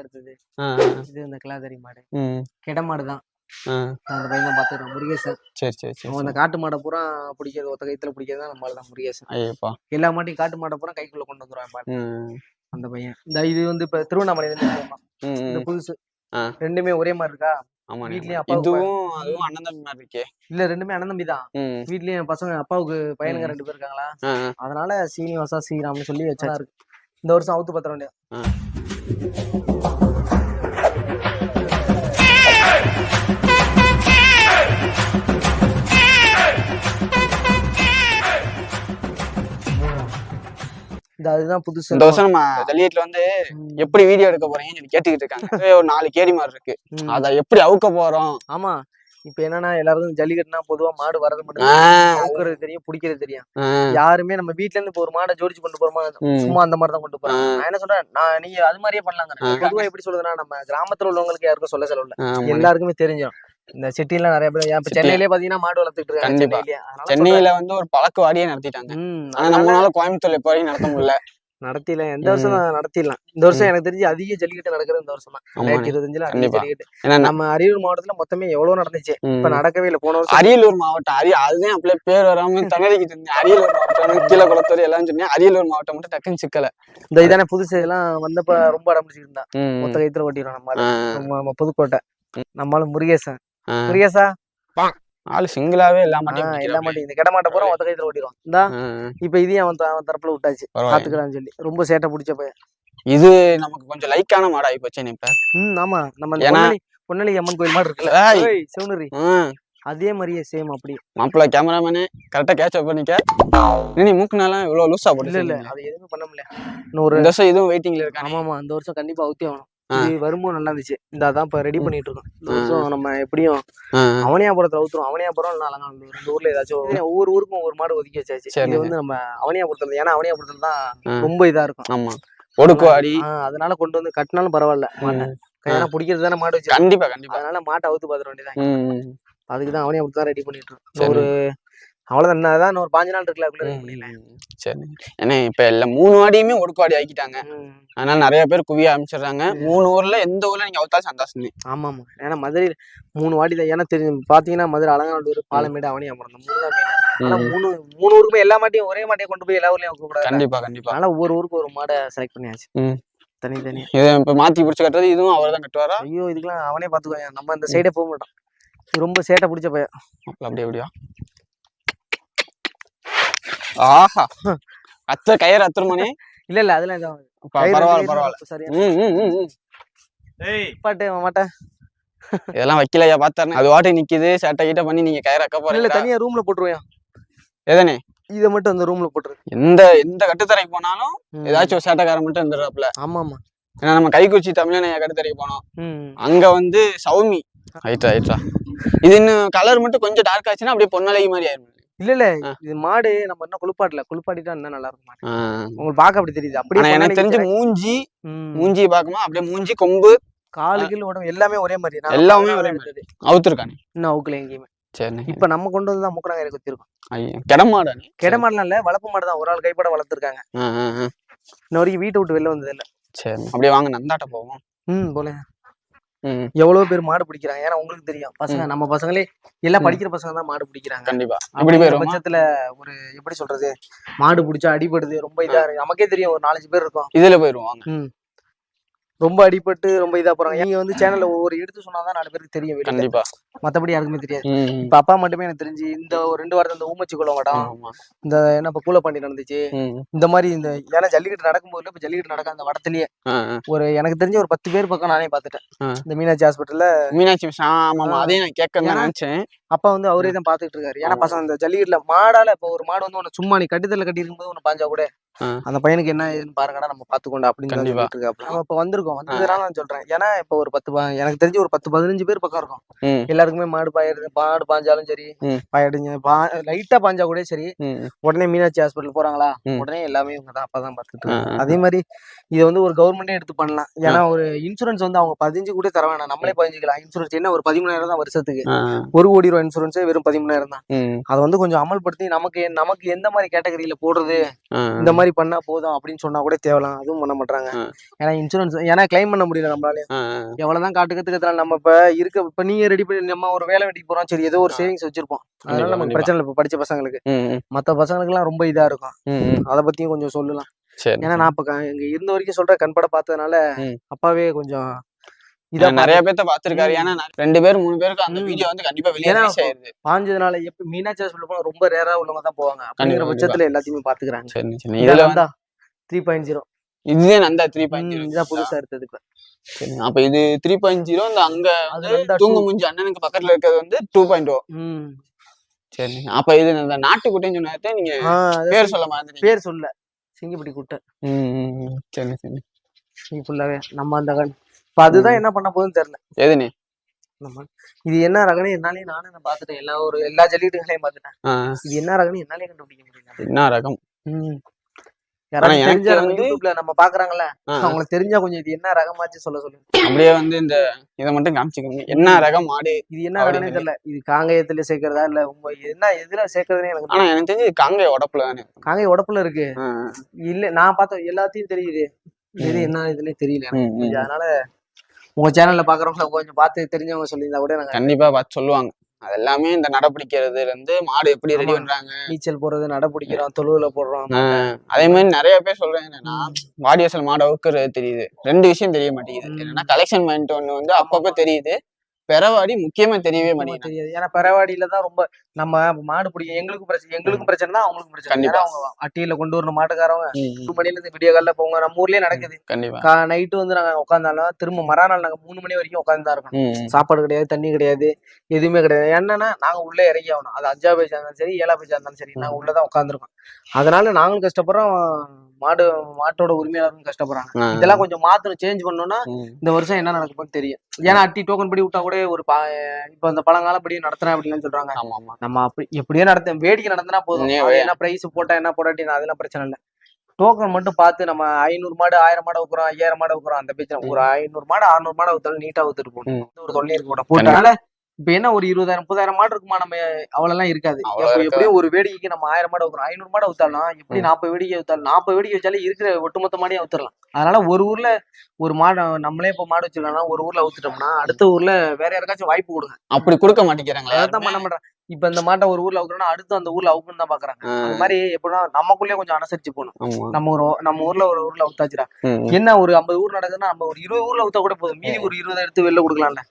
எடுத்தது ஆ, இது இந்த கிளாதரி மாடு. ம், கிட மாடு தான். அந்த பையன் தான் பார்த்துக்கிறோம் முருகேசன். சரி சரி சரி அந்த காட்டு மாடை பூரா பிடிக்கிறது ஒத்த கைத்துல பிடிக்கிறது தான் நம்மளால தான் முருகேசன். ஐயப்பா. எல்லா மாட்டையும் காட்டு மாடை பூரா கைக்குள்ள கொண்டு வந்துருவான் அந்த பையன். இந்த இது வந்து இப்ப திருவண்ணாமலை இந்த. புதுசு. ரெண்டுமே ஒரே மாதிரி இருக்கா? ஆமா வீட்லயும் இதுவும் அதுவும் அண்ணன் தம்பி மாதிரி இருக்கே. இல்ல ரெண்டுமே அண்ணன் தம்பி தான். வீட்லயும் பசங்க அப்பாவுக்கு பையனுங்க. ரெண்டு பேர் இருக்காங்களா. அதனால சீனிவாசா ஸ்ரீராம்னு சொல்லி வச்சா இருக்கு இந்த வருஷம் அவுத்து பத்திர வேண்டிய ஆ. இந்த அதுதான் புதுசு. இந்த வருஷம் நம்ம ஜல்லிக்கட்டுல வந்து. எப்படி வீடியோ எடுக்க போறீங்கன்னு கேட்டுக்கிட்டு இருக்காங்க. ஒரு நாலு கேடி மாதிரி இருக்கு. அத எப்படி அவுக்க போறோம்? ஆமா. இப்ப என்னன்னா எல்லாருக்கும் ஜல்லிக்கட்டுனா பொதுவா மாடு வரது மட்டும் தெரியும் பிடிக்கிறது தெரியும். யாருமே நம்ம வீட்ல இருந்து இப்ப ஒரு மாடை ஜோடிச்சு கொண்டு போறோமா. சும்மா அந்த மாதிரி தான் கொண்டு போறோம். நான் என்ன சொல்றேன் நான் நீங்க அது மாதிரியே பண்ணலாங்க. பொதுவா எப்படி சொல்றதுன்னா நம்ம கிராமத்துல உள்ளவங்களுக்கு யாருக்கும் சொல்ல செலவு. எல்லாருக்குமே தெரியும் இந்த சிட்டில நிறைய பேர் இப்ப City. சென்னையிலேயே பாத்தீங்கன்னா மாடு வளர்த்துட்டு இருக்காங்க சென்னையில. வந்து ஒரு பழக்க வாடியே நடத்திட்டாங்க. ஆனா நம்மளால கோயம்புத்தூர்ல இப்போ வரைக்கும் நடத்த முடியல. நடத்தில எந்த வருஷம் நடத்திடலாம். இந்த வருஷம் எனக்கு தெரிஞ்சு அதிக ஜல்லிக்கட்டு நடக்கிறது இந்த வருஷம் தான். ரெண்டாயிரத்தி இருபத்தஞ்சுல அதிக. ஜல்லிக்கட்டு. நம்ம அரியலூர் மாவட்டத்துல மொத்தமே எவ்வளவு நடந்துச்சு. இப்ப. நடக்கவே இல்லை. போன வருஷம் அரியலூர் மாவட்டம் அரிய அதுதான் அப்படியே பேர் வராம திணறிக்கிட்டு இருந்தேன். அரியலூர் மாவட்டம் கீழே குளத்தூர் எல்லாம் சொன்னேன் அரியலூர் மாவட்டம் மட்டும் டக்குன்னு சிக்கல. இந்த இதானே புதுசு எல்லாம் வந்தப்ப ரொம்ப அடம்பிடிச்சிட்டு இருந்தா மொத்த கைத்துல ஓட்டிடுவோம் நம்மளால. நம்ம நம்ம புதுக்கோட்டை. நம்மளால முருகேசன். முருகேசா? ஆளு சிங்கிளாவே பிடிக்கிறாப்ல. மாட்டையும் இந்த கிட மாட்டை பூரா மொத்த கைத்துல ஓட்டிடுவோம் இந்தா இப்ப இதையும் அவன் அவன் தரப்புல விட்டாச்சு. பாத்துக்கலாம்னு சொல்லி. ரொம்ப சேட்டை பிடிச்ச பையன். இது நமக்கு கொஞ்சம் லைக்கான மாடு போச்சு இப்ப. ம் ஆமா. நம்ம ஏன்னா- பொன்னலி அம்மன் கோயில் மாடு இருக்குல்ல சிவனரி. அதே மாதிரியே சேம் அப்படி மாப்பிள்ள கேமராமேனு கரெக்டா கேட்ச் அப் பண்ணிக்க. நீ மூக்குனால இவ்வளவு லூசா இல்ல இல்ல. போட்டு அது எதுவுமே பண்ண முடியல. இந்த வருஷம் இதுவும் வெயிட்டிங்ல இருக்கானே. ஆமா ஆமா இந்த வருஷம் கண்டிப்பா அவுத்தி ஆகணும். வரும்போது நல்லா இருந்துச்சு இந்த அதான் இப்ப ரெடி பண்ணிட்டு இருக்கோம் இந்த. வருஷம் நம்ம எப்படியும் அவனியாபுரத்துல ஊத்துறோம் அவனியாபுரம் இல்ல அலங்காநல்லூர். இந்த ஊர்ல ஏதாச்சும் ஒவ்வொரு ஊருக்கும் ஒவ்வொரு மாடு ஒதுக்கி வச்சாச்சு. இது வந்து நம்ம அவனியாபுரத்துல ஏன்னா அவனியாபுரத்துல தான். ரொம்ப இதா இருக்கும். ஆமா. ஒடுக்குவாடி. அதனால கொண்டு வந்து கட்டினாலும் பரவாயில்ல ஏன்னா பிடிக்கிறது தானே மாடு வச்சு கண்டிப்பா கண்டிப்பா. அதனால மாட்டை அவுத்து பாத்துற வேண்டியதான் ம், அதுக்கு தான் அவனியாபுரத்து தான் ரெடி பண்ணிட்டு இருக்கோம். ஒரு அவ்வளவுதான். என்ன அதான் ஒரு பாஞ்சு நாள் இருக்குல்ல அதுக்குள்ள சரி. ஏன்னா இப்ப எல்லாம் மூணு வாடியுமே ஒடுக்குவாடி ஆக்கிட்டாங்க. அதனால நிறைய பேர் குவிய ஆரம்பிச்சிடுறாங்க. மூணு ஊர்ல எந்த ஊர்ல நீங்க அவுத்தாலும் சந்தோஷம். ஆமா ஆமா ஏன்னா மதுரையில மூணு வாட்டி தான். ஏன்னா தெரியும் பாத்தீங்கன்னா மதுரை அலங்காநல்லூர் பாலமேடு அவனியாபுரம் இந்த மூணு மூணு மூணு ஊருக்குமே எல்லா மாட்டையும் ஒரே மாட்டையும் கொண்டு போய் எல்லா ஊர்லயும் வைக்க கூடாது கண்டிப்பா கண்டிப்பா. அதனால ஒவ்வொரு ஊருக்கு ஒரு மாடை செலக்ட் பண்ணியாச்சு. தனி தனி இதை இப்ப மாத்தி பிடிச்சு கட்டுறது இதுவும் அவர் தான் கட்டுவாரா? ஐயோ இதுக்கெல்லாம் அவனே பாத்துக்கோ நம்ம இந்த சைடே போக மாட்டோம் ரொம்ப சேட்டை பிடிச்ச பையன். அப்படியே அப்படியா? ஆஹா. அத்த கயிறு அத்துருமணி இல்ல இல்ல அதெல்லாம் இதான் பரவாயில்ல பரவாயில்ல. சரியா. பாட்டு மாட்டேன் இதெல்லாம் வைக்கலையா பார்த்தாருன்னு அது வாட்டி நிக்குது சேட்டை கிட்ட பண்ணி நீங்க கயிறு அக்க இல்ல போறீங்க தனியா ரூம்ல போட்டுருவேன். எதனே? இதை மட்டும் அந்த ரூம்ல போட்டுரு எந்த எந்த கட்டுத்தரைக்கு போனாலும். ஏதாச்சும் ஒரு சேட்டைக்காரன் மட்டும் இருந்துடுறாப்புல. ஆமா ஆமா ஏன்னா நம்ம கைக்குச்சி தமிழனைய கட்டுத்தரைக்கு போனோம். அங்க வந்து சௌமி. ரைட்டா ரைட்டா இது இன்னும் கலர் மட்டும் கொஞ்சம் டார்க் ஆச்சுன்னா அப்படியே பொன்னழகி மாதிரி ஆயிரும். இல்ல இல்ல. இது மாடு நம்ம இன்னும் குளிப்பாட்டல. குளிப்பாட்டிட்டா இன்னும் நல்லா இருக்கும். உங்களுக்கு பார்க்க அப்படி தெரியுது. அப்படியே எனக்கு தெரிஞ்சு மூஞ்சி. மூஞ்சி பார்க்கும்போது அப்படியே மூஞ்சி கொம்பு காலு கீழ் உடம்பு எல்லாமே ஒரே மாதிரி. எல்லாமே ஒரே எடுத்தது. அவுத்துருக்கானே இன்னும் அவுக்கல எங்கேயுமே. சரி இப்ப நம்ம கொண்டு வந்து தான் முக்கணாங்கரை குத்தி இருக்கோம் ஐயா கிடமாடானே கெட மாடலாம் இல்ல வளர்ப்பு மாடு தான். ஒரு ஆள் கைப்பட வளர்த்துருக்காங்க. இன்ன வரைக்கும் வீட்டை விட்டு வெளில வந்தது இல்ல. சரி. அப்படியே வாங்க நந்தாட்ட போவோம். ம் போல எவ்வளவு பேர் மாடு பிடிக்கிறாங்க? ஏன்னா உங்களுக்கு தெரியும். பசங்க நம்ம பசங்களே எல்லாம். படிக்கிற பசங்க தான் மாடு பிடிக்கிறாங்க. கண்டிப்பா. அப்படி பட்சத்துல ஒரு எப்படி சொல்றது? மாடு பிடிச்சா அடிபடுது ரொம்ப இதா இருக்கு. நமக்கே தெரியும் ஒரு நாலஞ்சு பேர் இருக்கும். இதுல போயிருவோம் வாங்க. ரொம்ப அடிபட்டு ரொம்ப இதா போறாங்க. நீங்க வந்து சேனல்ல ஒவ்வொரு எடுத்து சொன்னாதான் நாலு பேருக்கு தெரியும் கண்டிப்பா. மத்தபடி யாருக்குமே தெரியாது. இப்ப அப்பா மட்டுமே எனக்கு தெரிஞ்சு இந்த ஒரு ரெண்டு வாரத்துல இந்த ஊமச்சி குளம் வடம். இந்த என்ன இப்ப கூலப்பாண்டி நடந்துச்சு. இந்த மாதிரி இந்த ஏன்னா ஜல்லிக்கட்டு நடக்கும்போது இப்ப ஜல்லிக்கட்டு நடக்க அந்த வடத்துலயே. ஒரு எனக்கு தெரிஞ்ச ஒரு பத்து பேர் பக்கம் நானே பாத்துட்டேன். இந்த மீனாட்சி ஹாஸ்பிட்டல்ல மீனாட்சி ஆமா. அதையும் நான் ஏன்னா- நினைச்சேன். அப்பா வந்து அவரே தான் பாத்துட்டு இருக்காரு ஏன்னா. பசங்க இந்த ஜல்லிக்கட்டுல மாடால இப்ப ஒரு மாடு வந்து உன்னை சும்மா நீ கட்டுதல்ல கட்டி இருக்கும்போது உன்னை பாஞ்சா கூட. அந்த பையனுக்கு என்ன ஏதுன்னு பாருங்கடா நம்ம பாத்துக்கொண்டா அப்படின்னு. சொல்லிட்டு. நம்ம இப்ப வந்திருக்கோம் வந்ததுனால நான் சொல்றேன் ஏன்னா இப்ப ஒரு பத்து எனக்கு தெரிஞ்சு ஒரு பத்து பதினஞ்சு பேர் பக்கம் இருக்கும் எல்லாருக்குமே மாடு பாயிடுது மாடு பாஞ்சாலும் சரி ம். பாயிடுங்க பா லைட்டா பாஞ்சா கூட சரி உடனே மீனாட்சி ஹாஸ்பிட்டல் போறாங்களா. உடனே எல்லாமே இவங்க தான் அப்பா தான். ஆ. அதே மாதிரி இதை வந்து ஒரு கவர்மெண்டே எடுத்து பண்ணலாம் ஏன்னா ஒரு இன்சூரன்ஸ் வந்து அவங்க பதிஞ்சு கூட தர வேணாம் நம்மளே பதிஞ்சுக்கலாம் இன்சூரன்ஸ் என்ன ஒரு பதிமூணாயிரம் தான் வருஷத்துக்கு ஒரு கோடி ரூபாய் இன்சூரன்ஸே வெறும் பதிமூணாயிரம் தான் அதை வந்து கொஞ்சம் அமல்படுத்தி நமக்கு நமக்கு எந்த மாதிரி கேட்டகரியில போடுறது. இந்த மாதிரி பண்ணா போதும் அப்படின்னு சொன்னா கூட தேவலாம் அதுவும் பண்ண மாட்டாங்க. ஏன்னா இன்சூரன்ஸ் ஏன்னா கிளைம் பண்ண முடியல நம்மளால. எவ்வளவுதான் காட்டு கத்துக்கிறதுனால நம்ம இப்ப இருக்க இப்ப நீங்க ரெடி பண்ணி நம்ம ஒரு வேலை வெட்டிக்கு போறோம் சரி ஏதோ ஒரு. சேவிங்ஸ் வச்சிருப்போம் அதனால நமக்கு. பிரச்சனை இல்லை இப்ப படிச்ச பசங்களுக்கு மத்த பசங்களுக்கு எல்லாம் ரொம்ப இதா இருக்கும். அதை பத்தியும் கொஞ்சம் சொல்லலாம் ஏன்னா நான் இப்ப இங்க இருந்த வரைக்கும் சொல்ற கண்பட பார்த்ததுனால. அப்பாவே கொஞ்சம் இதா நிறைய பேர்த்த பாத்திருக்காரு. ஏன்னா ரெண்டு பேர் மூணு பேருக்கு அந்த. வீடியோ வந்து கண்டிப்பா வெளியே ஆயிருது. பாஞ்சதுனால எப்ப மீனாட்சி ஹாஸ்பிட்டல் போனா ரொம்ப ரேரா உள்ளவங்க தான் போவாங்க. அப்படிங்கிற. பட்சத்துல எல்லாத்தையுமே பாத்துக்கிறாங்க சரி சரி. இதுல வந்தா த்ரீ பாயிண்ட் ஜீரோ இதுவே நந்தா த்ரீ பாயிண்ட் இதான் புதுசா எடுத்தது இப்ப அப்ப இது த்ரீ பாயிண்ட் ஜீரோ இந்த அங்க தூங்கு. முஞ்சி அண்ணனுக்கு பக்கத்துல இருக்கிறது வந்து டூ பாயிண்ட் ஓ. சரி அப்ப இது இந்த நாட்டுக்குட்டின்னு சொன்னதை நீங்க பேர் சொல்ல மாதிரி பேர் சொல்ல. சிங்கப்பட்டி குட்டை. சரி சரி. ஃபுல்லாவே நம்ம அந்த கண் இப்ப அதுதான் என்ன பண்ண போகுதுன்னு தெரியல. எதுனே நம்ம இது என்ன ரகம்னு என்னாலே நானும் நான் பாத்துட்டேன் எல்லா ஒரு எல்லா ஜல்லிக்கட்டுகளையும் பாத்துட்டேன் இது என்ன ரகம்னு என்னாலே கண்டுபிடிக்க முடியல. என்ன ரகம்? நம்ம பாக்குறாங்கல்ல அவங்களுக்கு தெரிஞ்சா கொஞ்சம் இது என்ன ரகமாச்சு சொல்ல சொல்லுங்க அப்படியே வந்து இந்த இதை மட்டும் காமிச்சுக்கோங்க. என்ன ரகம் மாடு இது என்ன ரகம்னே தெரியல. இது காங்கேயத்துல சேர்க்கறதா இல்ல உங்க என்ன எதுல சேர்க்கறதுனே எனக்கு ஆனா எனக்கு தெரிஞ்சு உடப்புல தானே. காங்கேய உடப்புல இருக்கு. இல்ல நான் பார்த்த எல்லாத்தையும் தெரியுது. எது. என்ன இதுன்னே தெரியல அதனால உங்க சேனல்ல பாக்குறவங்க கொஞ்சம் பார்த்து தெரிஞ்சவங்க சொல்லியிருந்தா கூட நாங்க கண்டிப்பா பார்த்து சொல்லுவாங்க. அது எல்லாமே இந்த நடை பிடிக்கிறதுல இருந்து மாடு எப்படி ரெடி. பண்றாங்க? நீச்சல் போடுறது நட பிடிக்கிறோம் தொழுவுல போடுறோம். அதே மாதிரி நிறைய பேர் சொல்றாங்க என்னன்னா வாடிவாசல் மாடு அவுக்குறது தெரியுது. ரெண்டு விஷயம் தெரிய மாட்டேங்குது. என்னன்னா கலெக்ஷன் பாயிண்ட் ஒண்ணு வந்து அப்பப்ப தெரியுது. பெறவாடி முக்கியமா தெரியவே சுத்தமா மாட்டேங்குது. தெரியாது. ஏன்னா பெறவாடியில தான் ரொம்ப நம்ம மாடு பிடிக்கும் எங்களுக்கும் பிரச்சனை எங்களுக்கும் பிரச்சனை தான் அவங்களுக்கும் பிரச்சனை. அவங்க அட்டியில கொண்டு வரணும் மாட்டுக்காரவங்க. மூணு மணில இருந்து விடிய காலைல போங்க. நம்ம ஊர்லயே நடக்குது. கண்டிப்பா. நைட்டு வந்து நாங்க உட்காந்தாலும் திரும்ப மறுநாள் நாங்க மூணு மணி வரைக்கும் உட்காந்து தான் இருக்கணும். சாப்பாடு கிடையாது தண்ணி கிடையாது எதுவுமே கிடையாது. என்னன்னா நாங்க உள்ள இறங்கி ஆகணும். அது அஞ்சா பேஜா இருந்தாலும் சரி ஏழா பேஜா இருந்தாலும் சரி நாங்க உள்ளதான் உட்காந்துருக்கோம் அதனால நாங்களும் கஷ்டப்படுறோம். மாடு மாட்டோட உரிமையாளரும் கஷ்டப்படுறாங்க. இதெல்லாம் கொஞ்சம் மாத்தணும் சேஞ்ச் பண்ணோம்னா. இந்த வருஷம் என்ன நடக்கும்னு தெரியும். ஏன்னா அட்டி டோக்கன் படி விட்டா கூட ஒரு பா- இப்ப அந்த பழங்காலப்படி நடத்துறேன் அப்படின்னு சொல்றாங்க. ஆமா ஆமா நம்ம அப்படி எப்படியோ நடத்த வேடிக்கை நடத்தினா போதும். அது என்ன பிரைஸ் போட்டா என்ன போடாட்டி அதெல்லாம் பிரச்சனை இல்லை. டோக்கன் மட்டும் பார்த்து நம்ம ஐநூறு மாடு ஆயிரம் மாடு வைக்கிறோம் ஐயாயிரம் மாடு வைக்கிறோம் அந்த பிரச்சனை. ஒரு ஐநூறு மாடு அறுநூறு மாடு வைத்தாலும் நீட்டா ஊத்துட்டு போகணும். ஒரு தொல்லை இருக்க போட்டனால இப்ப என்ன ஒரு இருபதாயிரம் முப்பதாயிரம் மாடு இருக்குமா? நம்ம அவ்வளவு இருக்காது. எப்படியும் ஒரு வேடிக்கைக்கு நம்ம ஆயிரம் மாடு வைக்கிறோம் ஐநூறு மாடு ஊத்தாலும் எப்படி. நாற்பது வேடிக்கை ஊத்தாலும் நாற்பது வேடிக்கை வச்சாலே இருக்கிற ஒட்டுமொத்த மாடியும் ஊத்துறலாம் அதனால ஒரு ஊர்ல ஒரு மாடு நம்மளே இப்ப மாடு வச்சிருக்கோம்னா ஒரு ஊர்ல ஊத்துட்டோம்னா அடுத்த ஊர்ல வேற யாருக்காச்சும் வாய்ப்பு கொடுங்க. அப்படி கொடுக்க மாட்டேங்கிறாங்களே? அதான் பண்ண மாட்டேன். இப்ப இந்த மாட்டை ஒரு ஊர்ல அவுக்குறோம்னா அடுத்து அந்த ஊர்ல அவுக்குன்னு தான் பாக்குறாங்க. அது மாதிரி எப்படின்னா நமக்குள்ளேயே கொஞ்சம் அனுசரிச்சு போகணும். நம்ம ஒரு நம்ம ஊர்ல ஒரு ஊர்ல அவுத்தாச்சுடா. என்ன ஒரு ஐம்பது ஊர் நடக்குதுன்னா நம்ம ஒரு இருபது ஊர்ல அவுத்தா கூட போதும். மீதி ஒரு இருபது எடுத்து வெளில கொடுக்கலாம்ல.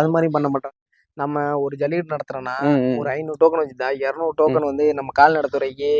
அது மாதிரி பண்ண மாட்டோம். நம்ம ஒரு ஜல்லிக்கட்டு நடத்துறோம்னா. ஒரு ஐநூறு டோக்கன் வச்சுதா இருநூறு டோக்கன் வந்து நம்ம கால்நடைத்துறைக்கு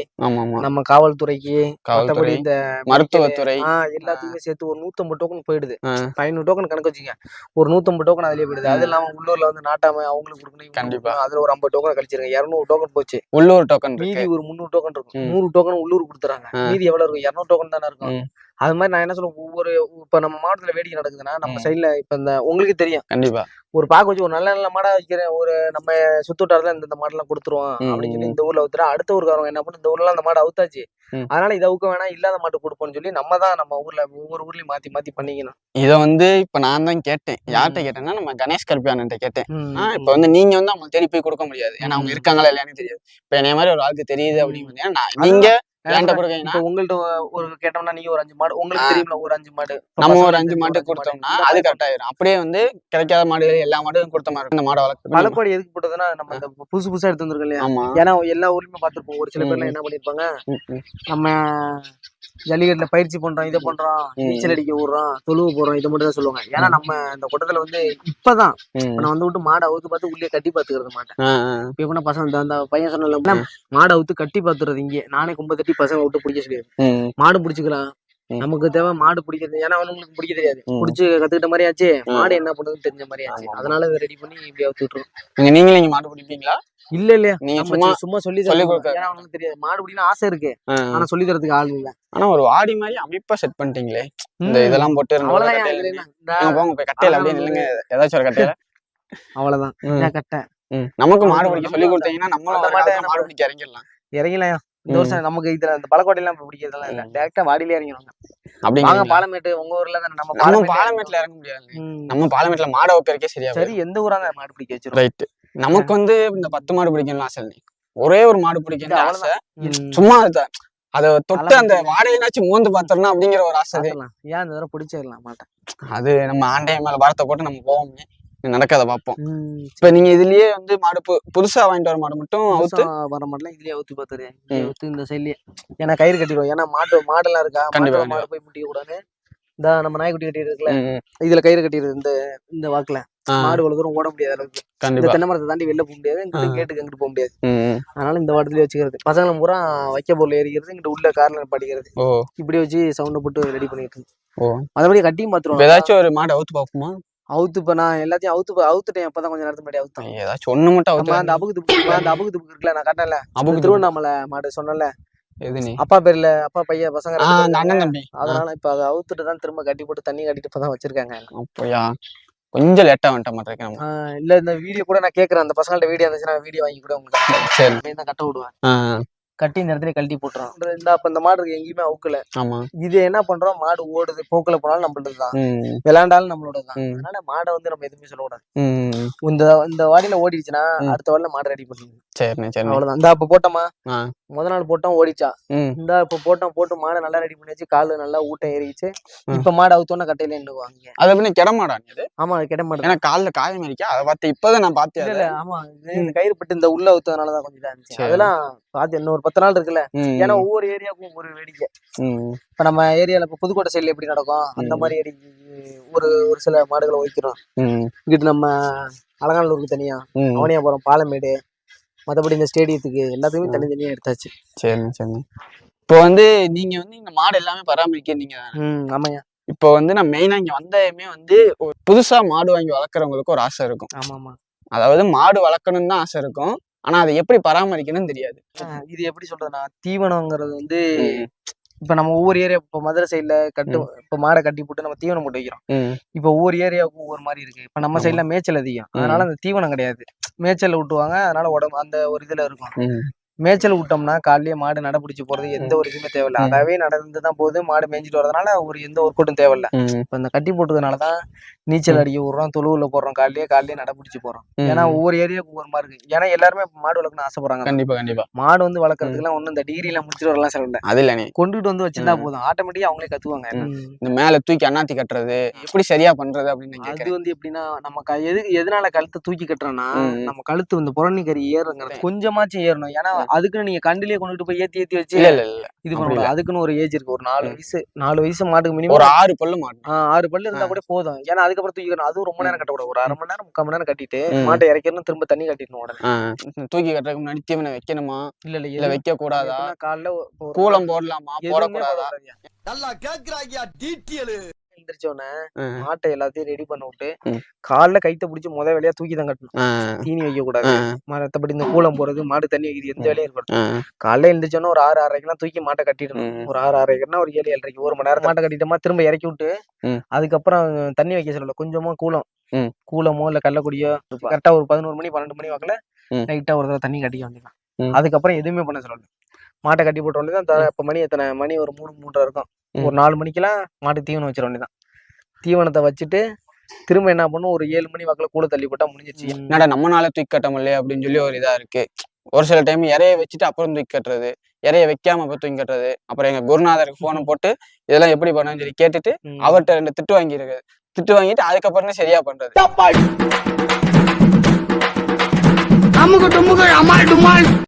நம்ம காவல்துறைக்கு காவல்துறை இந்த மருத்துவத்துறை. எல்லாத்துக்குமே சேர்த்து ஒரு நூத்தம்பது டோக்கன் போயிடுது. ஐநூறு டோக்கன் கணக்கு வச்சுங்க ஒரு நூத்தம்பது டோக்கன் அதுலயே போயிடுது. அது இல்லாம உள்ளூர்ல வந்து நாட்டாம அவங்களுக்கு கொடுக்கணும். கண்டிப்பா. அதுல ஒரு ஐம்பது டோக்கன் கழிச்சிருங்க. இருநூறு டோக்கன் போச்சு. உள்ளூர் டோக்கன் மீதி ஒரு முந்நூறு டோக்கன் இருக்கும். நூறு டோக்கன் உள்ளூர் கொடுத்துறாங்க. மீதி எவ்வளவு இருக்கும்? இருநூறு டோக்கன் தானே இருக்கும். அது மாதிரி நான் என்ன சொல்லுவேன் ஒவ்வொரு இப்ப நம்ம மாவட்டத்துல வேடிக்கை நடக்குதுன்னா நம்ம. சைடுல இப்ப இந்த உங்களுக்கு தெரியும் கண்டிப்பா ஒரு பாக்க வச்சு ஒரு நல்ல நல்ல மாடா வைக்கிற ஒரு நம்ம சுத்துட்டாரத்துல இந்த இந்த மாடெல்லாம் கொடுத்துருவோம் அப்படின்னு சொல்லி. இந்த ஊர்ல ஊத்துறா அடுத்த ஊருக்காரங்க என்ன பண்ணு இந்த ஊர்ல அந்த மாடு அவுத்தாச்சு. அதனால இதை அவுக்க வேணாம் இல்லாத மாட்டு கொடுப்போம்னு சொல்லி நம்ம தான் நம்ம ஊர்ல ஒவ்வொரு ஊர்லயும் மாத்தி மாத்தி பண்ணிக்கணும் இத வந்து இப்ப நான் தான் கேட்டேன் யார்கிட்ட கேட்டேன்னா நம்ம கணேஷ் கல்பியானன்ட்ட கேட்டேன். இப்ப வந்து நீங்க வந்து அவங்க தேடி போய் கொடுக்க முடியாது ஏன்னா அவங்க. இருக்காங்களா இல்லையானு தெரியாது இப்ப என்னைய மாதிரி ஒரு ஆளுக்கு தெரியுது. அப்படின்னு நீங்க உங்கள்ட்ட ஒரு கேட்டோம்னா நீங்க ஒரு அஞ்சு மாடு உங்களுக்கு. தெரியும்ல ஒரு அஞ்சு மாடு. நம்ம ஒரு அஞ்சு மாடு. கொடுத்தோம்னா அது கரெக்ட் ஆயிரும். அப்படியே வந்து கிடைக்காத மாடுகள் எல்லா மாடும் கொடுத்த மாதிரி இந்த மாடை வளர்க்க பலப்பாடி எதுக்கு போட்டதுன்னா நம்ம இந்த புதுசு புதுசா எடுத்து வந்திருக்கோம் இல்லையா ஏன்னா எல்லா ஊர்லயுமே பார்த்திருப்போம். ஒரு சில. பேர்லாம் என்ன பண்ணிருப்பாங்க. நம்ம ஜல்லிக்கட்டுல பயிற்சி பண்றோம் இதை பண்றோம். நீச்சல் அடிக்க விடுறோம் தொழுவு போறோம் இதை மட்டும் தான் சொல்லுவாங்க. ஏன்னா நம்ம இந்த கூட்டத்துல வந்து இப்பதான் நான் வந்து விட்டு மாடை அவுத்து பார்த்து உள்ளே கட்டி பாத்துக்கிறது மாட்டேன். இப்ப கூட பசங்க அந்த பையன் சொன்ன மாடை அவுத்து கட்டி பாத்துறது இங்கே. நானே கும்ப தட்டி பசங்க விட்டு பிடிக்க சொல்லி ம். மாடு பிடிச்சிக்கலாம். நமக்கு தேவை மாடு பிடிக்கிறது. ஏன்னா அவனுங்களுக்கு பிடிக்க தெரியாது. பிடிச்சி கத்துக்கிட்ட மாதிரி ஆச்சு. மாடு என்ன பண்ணுதுன்னு தெரிஞ்ச மாதிரி ஆச்சு. அதனால ரெடி பண்ணி இப்படி அவுத்துட்டுருவோம் நீங்க நீங்களே இங்க மாடு பிடிப்பீங்களா? இல்ல இல்லையா நீங்க சும்மா சொல்லி சொல்லி ஏன்னா அவனுக்கு தெரியாது. மாடு பிடிக்கணும் ஆசை இருக்கு. ஆனா சொல்லி தரதுக்கு ஆள் இல்ல. ஆனா ஒரு வாடி மாதிரி அமைப்பா செட் பண்ணிட்டீங்களே. இந்த. இதெல்லாம் போட்டு நீங்க போங்க கட்டையில அப்படியே நில்லுங்க. ஏதாச்சும் ஒரு கட்டையில. அவ்வளவுதான். கட்டை. நமக்கு மாடு பிடிக்க சொல்லி கொடுத்தீங்கன்னா நம்மளும் மாடு பிடிக்க இறங்கிடலாம். இறங்கலையா இந்த. வருஷம் நமக்கு இதுல இந்த பழக்கோட்டையெல்லாம் பிடிக்கிறதெல்லாம் இல்ல. டேரக்டா வாடியிலே இறங்கிடுவாங்க வாங்க அப்படிங்க. பாலமேட்டு உங்க ஊர்ல தானே நம்ம நம்ம பாலமேட்டுல பாலமேட்ல இறங்க முடியாது. நம்ம பாலமேட்ல மாடை வைக்கிறக்கே சரியா சரி எந்த ஊரா இருந்தா மாடு பிடிக்க வச்சிரும் ரைட் நமக்கு வந்து இந்த பத்து மாடு பிடிக்கணும்னு ஆசை இல்லை ஒரே ஒரு மாடு பிடிக்கணும்னு ஆசை. சும்மா அது தொட்டு அந்த வாடகைனாச்சும் மோந்து பாத்திரணும் அப்படிங்கிற ஒரு ஆசை. ஏன் இந்த தடவை பிடிச்சிடலாம் மாட்டேன் அது நம்ம ஆண்டைய மேல பாரத்தை போட்டு நம்ம போவோமே. நடக்காத பார்ப்போம் இப்ப நீங்க இதுலயே வந்து மாடு புதுசா வாங்கிட்டு வர மாடு மட்டும் அவுத்து? வர மாட்டலாம் இதுலயே அவுத்து பாத்துறேன் அவுத்து இந்த சைட்லயே ஏன்னா கயிறு கட்டிடுவோம். ஏன்னா மாட்டு மாடெல்லாம் இருக்கா? கண்டிப்பா, மாடு போய் முட்டிக்க கூடாது இந்த நம்ம நாய்க்குட்டி கட்டி இருக்குல்ல. இதுல கயிறு கட்டிடுது இந்த இந்த வாக்குல. மாடு இவ்வளவு தூரம் ஓட முடியாத அளவுக்கு. இந்த தென்னை மரத்தை தாண்டி வெளில போக முடியாது. ஆ. கேட்டுக்கு அங்கிட்டு போக முடியாது. அதனால இந்த வாட்டத்துலயே வச்சுக்கிறது. பசங்களை பூரா வைக்க பொருள் ஏறிக்கிறது இங்கிட்டு உள்ள கார்ல படிக்கிறது இப்படி வச்சு சவுண்ட போட்டு ரெடி பண்ணிட்டு இருக்கு மற்றபடி கட்டியும் பாத்துருவோம். ஏதாச்சும் ஒரு மாடு அவுத்து பார்ப்போமா அவுத்து இப்ப நான் எல்லாத்தையும் அவுத்து அவுத்துட்டேன். அப்பதான் கொஞ்சம் நேரத்துக்கு முன்னாடி அவுத்தேன். ஏதாச்சும் ஒண்ணு மட்டும் நம்ம அந்த அவுத்து அபுக்கு துப்பு அந்த அபுக்கு துப்பு இருக்குல்ல நான் காட்டல அபுக்கு திருவண்ணாமலை மாடு சொன்னல எது நீ? அப்பா பேர்ல அப்பா பையன் பசங்க அதனால இப்ப அதை அவுத்துட்டு தான் திரும்ப கட்டி போட்டு தண்ணி கட்டிட்டு இப்பதான் வச்சிருக்காங்க. அப்படியா? கொஞ்சம் லேட்டா வந்துட்ட மாட்டேன் இல்ல இந்த வீடியோ கூட நான் கேக்குறேன். அந்த பசங்கள்ட்ட வீடியோ இருந்துச்சுன்னா வீடியோ வாங்கி கூட உங்களுக்கு. தான் கட்ட விடுவேன். கட்டி இந்த இடத்துல கழட்டி போட்டுரும் இந்த அப்ப இந்த மாடு இருக்கு எங்கேயுமே அவுக்கல. ஆமா. இது என்ன பண்றோம்? மாடு ஓடுது போக்குல போனாலும் நம்மளது தான். விளையாண்டாலும் நம்மளோட தான். அதனால மாடை வந்து நம்ம எதுவுமே சொல்லக்கூடாது. இந்த இந்த வாடியில ஓடிடுச்சுன்னா. அடுத்த வாடியில மாடு ரெடி பண்ணிடுங்க சரிண்ணே சரிண்ணே. அவ்வளவுதான். இந்த அப்ப போட்டோமா. முத நாள் போட்டோம் ஓடிச்சா. இந்த இப்ப போட்டோம் போட்டு மாடை நல்லா ரெடி பண்ணி வச்சு காலு நல்லா ஊட்டம் ஏறிச்சு. இப்ப மாடு அவுத்தோன்னா கட்டையில நின்னுவாங்க அது எப்படி கிடமாடா அது? ஆமா அது கிட மாட்டேன் ஏன்னா கால்ல காயம் இருக்கா அதை பார்த்து இப்பதான் நான் பார்த்தேன் ஆமா. இது இந்த கயிறு பட்டு இந்த உள்ள அவுத்ததுனாலதான் கொஞ்சம் இதா இருந்துச்சு சரி. அதெல்லாம் பாத்து நாள் இருக்குல்ல. ஏன்னா ஒவ்வொரு ஏரியாவுக்கும் ஒரு வேடிக்கை. இப்ப நம்ம ஏரியால இப்ப புதுக்கோட்டை சைடுல எப்படி நடக்கும்? அந்த. மாதிரி அடி ஒரு ஒரு சில மாடுகளை ஒழிக்கிறோம் இங்கிட்டு நம்ம அலங்காநல்லூருக்கு தனியா. அவனியாபுரம் பாலமேடு மத்தபடி இந்த ஸ்டேடியத்துக்கு எல்லாத்துக்குமே. தனித்தனியா எடுத்தாச்சு. சரிண்ணே சரிண்ணே இப்போ வந்து நீங்க வந்து இந்த மாடு எல்லாமே பராமரிக்கிறீங்க ம் ஆமாய்யா. இப்போ வந்து நான் மெயினா இங்க வந்ததுமே வந்து ஒரு புதுசா மாடு வாங்கி வளர்க்குறவங்களுக்கு ஒரு ஆசை இருக்கும். ஆமா ஆமா அதாவது மாடு வளர்க்கணும்னு தான் ஆசை இருக்கும். ஆனா அதை எப்படி பராமரிக்கணும்னு தெரியாது. இது எப்படி சொல்றதுன்னா தீவனங்கிறது வந்து இப்ப நம்ம ஒவ்வொரு ஏரியா இப்ப மதுரை சைடுல கட்டு இப்ப மாடை கட்டி போட்டு நம்ம தீவனம் போட்டு வைக்கிறோம். இப்ப ஒவ்வொரு ஏரியாவுக்கும் ஒவ்வொரு மாதிரி இருக்கு. இப்ப நம்ம. சைடுல மேய்ச்சல் அதிகம். அதனால அந்த தீவனம் கிடையாது. மேய்ச்சல் விட்டுவாங்க அதனால உடம்பு அந்த ஒரு இதுல இருக்கும். மேய்ச்சல் விட்டோம்னா காலையிலே மாடு நடைபிடிச்சு போறது எந்த ஒரு இதுவுமே தேவையில்ல. அதாவே நடந்து தான் போகுது மாடு மேய்ஞ்சிட்டு வரதுனால ஒரு எந்த ஒர்க் அவுட்டும் தேவையில்ல. இப்ப இந்த கட்டி போட்டதுனால தான் நீச்சல் அடிக்க விடுறோம் தொழுவுல போடுறோம் காலையிலே காலையிலே நடைபிடிச்சு போறோம். ம். ஏன்னா ஒவ்வொரு ஏரியாவுக்கு ஒவ்வொரு மாதிரி இருக்கு. ஏன்னா எல்லாருமே மாடு வளர்க்கணும்னு ஆசைப்படுறாங்க. கண்டிப்பா கண்டிப்பா. மாடு வந்து வளர்க்கறதுக்குலாம் ஒண்ணும் இந்த டிகிரி எல்லாம் முடிச்சிட்டு வரலாம் செலவு இல்ல. அது இல்லண்ணே கொண்டுட்டு வந்து வச்சிருந்தா. போதும். ஆட்டோமேட்டிக்கா அவங்களே கத்துவாங்க. இந்த மேல தூக்கி அண்ணாத்தி கட்டுறது எப்படி சரியா பண்றது அப்படின்னு அது வந்து எப்படின்னா நம்ம எது எதனால கழுத்தை தூக்கி கட்டுறோம்னா. நம்ம கழுத்து இந்த புறணி கறி ஏறுங்கிறது கொஞ்சமாச்சும் ஏறணும். ஏன்னா அதுக்குன்னு நீங்க கண்டிலேயே கொண்டுட்டு போய் ஏத்தி ஏத்தி வச்சு இல்ல இல்ல இது பண்ண. அதுக்குன்னு ஒரு ஏஜ் இருக்கு. ஒரு நாலு. வயசு நாலு வயசு மாட்டுக்கு ஒரு மினிமம் ஆறு பல்லு மாடு ஆறு பல்லு இருந்தா. கூட போதும். ஏன்னா அதுக்கப்புறம் தூக்கிக்கணும் அதுவும் ரொம்ப நேரம் கட்டக்கூடாது. ஒரு அரை மணி நேரம் முக்கால் மணி நேரம் கட்டிட்டு. மாட்டை இறக்கணும் திரும்ப தண்ணி கட்டிடணும் உடனே. தூக்கி கட்டுறதுக்கு முன்னாடி தீவனம் வைக்கணுமா? இல்ல இல்ல. இல்ல வைக்க கூடாதா காலைல ஒரு கூலம் போடலாமா? போடக்கூடாதா. நல்லா கேக்குறாங்கயா டீட்டெயில் எந்திரிச்ச உடனே ஆ, மாட்டை எல்லாத்தையும் ரெடி பண்ண விட்டு. காலைல கைத்த பிடிச்சி முத வேலையா தூக்கி தான் கட்டணும். தீனி வைக்க கூடாது. மற்றபடி இந்த கூலம் போறது மாடு தண்ணி வைக்கிறது எந்த வேலையும் இருக்கணும் காலைல எழுந்திரிச்சோன்னா ஒரு ஆறு ஆறரைக்கெல்லாம் தூக்கி மாட்டை கட்டிடணும். ஒரு ஆறு ஆறரைக்குன்னா ஒரு ஏழு ஏழரைக்கு ஒரு மணி நேரம் மாட்டை கட்டிட்டோமா திரும்ப இறக்கி விட்டு. அதுக்கப்புறம் தண்ணி வைக்க சொல்லல. கொஞ்சமா கூலம். கூலமோ இல்ல கள்ளக்குடியோ கரெக்டா ஒரு பதினோரு மணி பன்னெண்டு மணி வாக்குல. லைட்டா ஒரு தடவை தண்ணி கட்டிக்க வேண்டியதான். அதுக்கப்புறம் எதுவுமே பண்ண சொல்லல. மாட்டை கட்டி போட்ட வேண்டியதான் த- இப்ப மணி எத்தனை மணி ஒரு மூணு மூன்றரை இருக்கும். ஒரு நாலு மணிக்கெல்லாம் மாட்டுக்கு தீவனம் வச்சிட வேண்டியதான் தீவனத்தை வச்சுட்டு திரும்ப என்ன பண்ணும்? ஒரு ஏழு மணி வாக்குல கூட தள்ளி போட்டா முடிஞ்சிச்சு என்னடா நம்மனால தூக்கி கட்ட முடியல அப்படின்னு சொல்லி ஒரு இதா இருக்கு. ஒரு சில டைம் இறைய வச்சுட்டு அப்புறம் தூக்கி கட்டுறது இறைய வைக்காம அப்புறம் தூக்கி கட்டுறது அப்புறம் எங்க குருநாதருக்கு போனை போட்டு இதெல்லாம் எப்படி பண்ணணும்னு சொல்லி கேட்டுட்டு. அவர்கிட்ட ரெண்டு திட்டு வாங்கியிருக்கு திட்டு வாங்கிட்டு அதுக்கப்புறம் தான் சரியா பண்றது. அமுகு டுமுகு அமால் டுமால்.